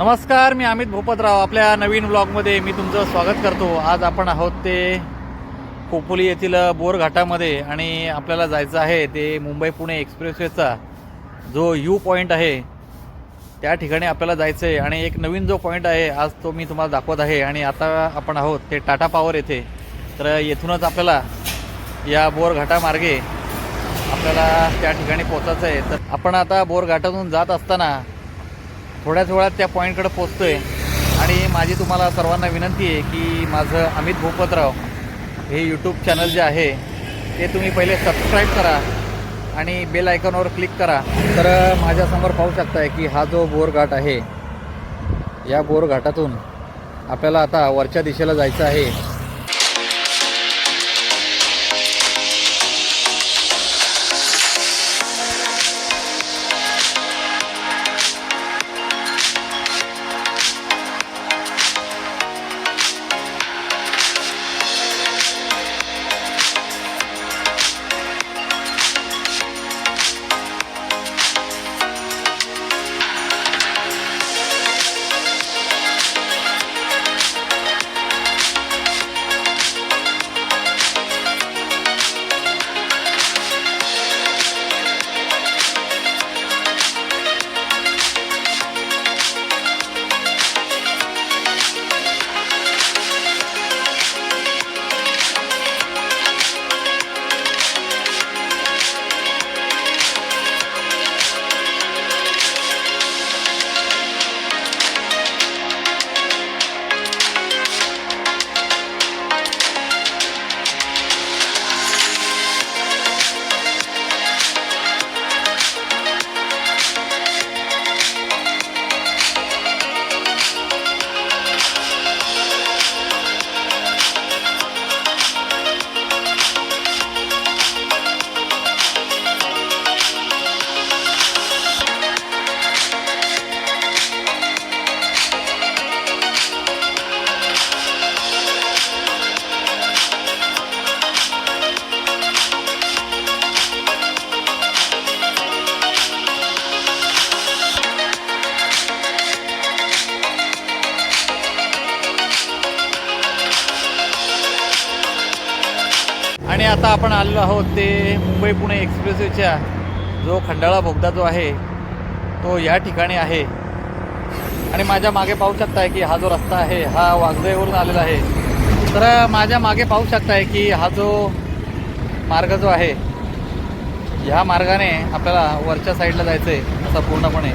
नमस्कार मी अमित भोपतराव. आपल्या नवीन ब्लॉगमध्ये मी तुमचं स्वागत करतो. आज आपण आहोत ते खोपोली येथील बोरघाटामध्ये आणि आपल्याला जायचं आहे ते मुंबई पुणे एक्सप्रेसवेचा जो यू पॉईंट आहे त्या ठिकाणी आपल्याला जायचं आहे आणि एक नवीन जो पॉईंट आहे आज तो मी तुम्हाला दाखवत आहे. आणि आता आपण आहोत ते टाटा पॉवर येथे. तर येथूनच आपल्याला या बोरघाटामार्गे आपल्याला त्या ठिकाणी पोचायचं आहे तर आपण आता बोरघाटातून जात असताना थोड्याच वेळात त्या पॉईंटकडे पोचतो आहे आणि माझी तुम्हाला सर्वांना विनंती आहे की माझं अमित भूपतराव हे यूट्यूब चॅनल जे आहे ते तुम्ही पहिले सबस्क्राईब करा आणि बेल आयकॉनवर क्लिक करा. तर माझ्यासमोर पाहू शकताय की हा जो बोरघाट आहे या बोरघाटातून आपल्याला आता वरच्या दिशेला जायचं आहे. आता आपण आलेलो आहोत ते मुंबई पुणे एक्सप्रेसवेच्या जो खंडाळा बोगदा जो आहे तो या ठिकाणी आहे. आणि माझ्या मागे पाहू शकताय की हा जो रस्ता आहे हा वाघजाईवरून आलेला आहे. तर माझ्या मागे पाहू शकताय की हा जो मार्ग जो आहे ह्या मार्गाने आपल्याला वरच्या साईडला जायचं आहे असा पूर्णपणे.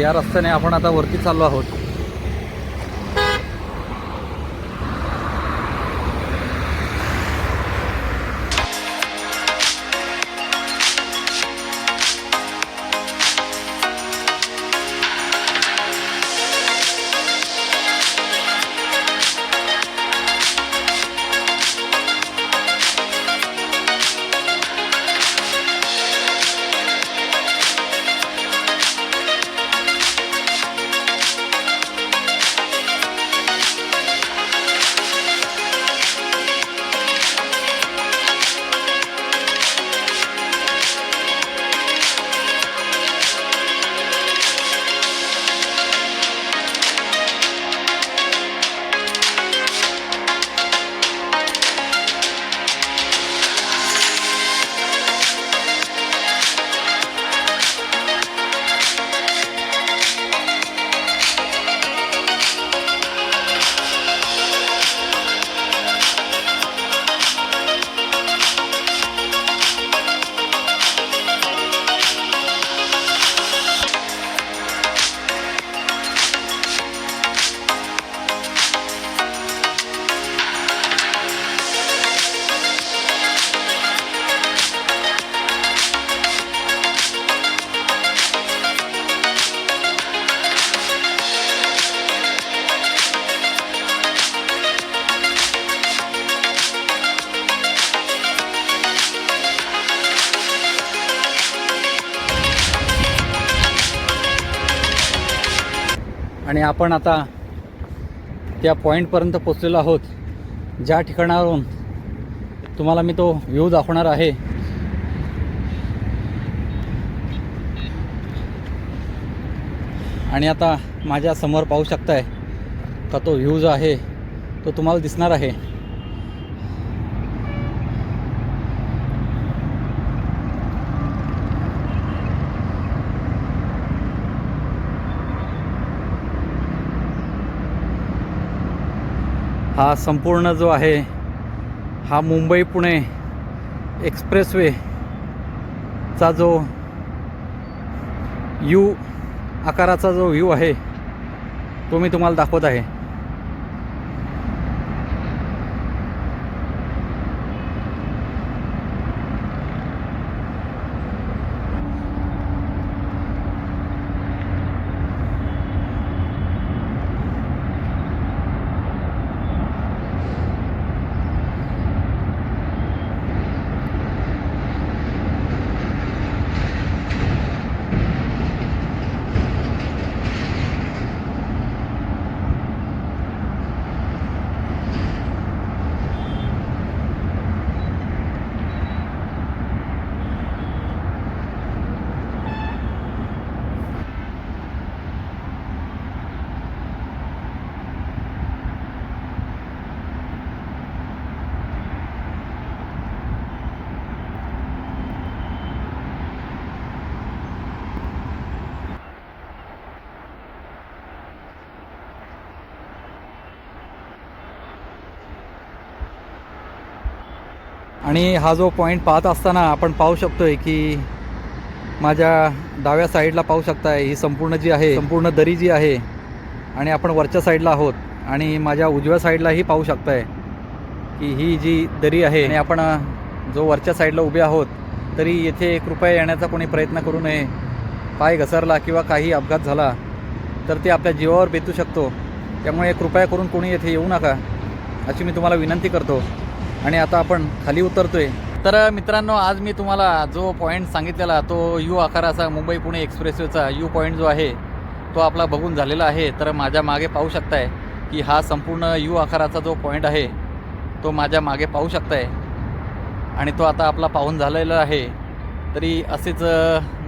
या रस्त्याने आपण आता वरती चाललो आहोत. आणि आपण आता त्या पॉईंटपर्यंत पोचलेलो आहोत. ज्या ठिकाणावरून तुम्हाला मी तो व्ह्यू दाखवणार आहे. आणि आता माझ्यासमोर पाहू शकताय का तो व्ह्यू जो आहे तो तुम्हाला दिसणार आहे. हा संपूर्ण जो आहे हा मुंबई पुणे एक्सप्रेसवे चा जो यू आकाराचा जो व्ह्यू आहे तो मी तुम्हाला दाखवत आहे. आणि हा जो पॉईंट पाहत असताना आपण पाहू शकतोय की माझ्या डाव्या साईडला पाहू शकताय ही संपूर्ण जी आहे संपूर्ण दरी जी आहे आणि आपण वरच्या साईडला आहोत आणि माझ्या उजव्या साईडलाही पाहू शकताय की ही जी दरी आहे आणि आपण जो वरच्या साईडला उभे आहोत तरी येथे कृपया येण्याचा कोणी प्रयत्न करू नये पाय घसरला किंवा काही अपघात झाला तर ते आपल्या जीवावर बेतू शकतो. त्यामुळे कृपया करून कोणी येथे येऊ नका अशी मी तुम्हाला विनंती करतो. आणि आता आपण खाली उतरतोय. तर मित्रांनो आज मी तुम्हाला जो पॉईंट सांगितलेला तो यू आकाराचा मुंबई पुणे एक्सप्रेसवेचा यू पॉईंट जो आहे तो आपला बघून झालेला आहे. तर माझ्या मागे पाहू शकताय की हा संपूर्ण यू आकाराचा जो पॉईंट आहे तो माझ्या मागे पाहू शकताय. आणि तो आता आपला पाहून झालेला आहे. तरी असेच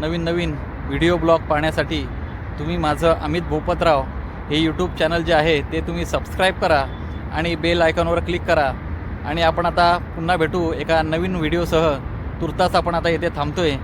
नवीन नवीन व्हिडिओ ब्लॉग पाहण्यासाठी तुम्ही माझं अमित भूपतराव हे यूट्यूब चॅनल जे आहे ते तुम्ही सबस्क्राईब करा आणि बेल आयकॉनवर क्लिक करा. आणि आपण आता पुन्हा भेटू एका नवीन व्हिडिओसह. तुर्तास आपण आता येथे थांबतो आहे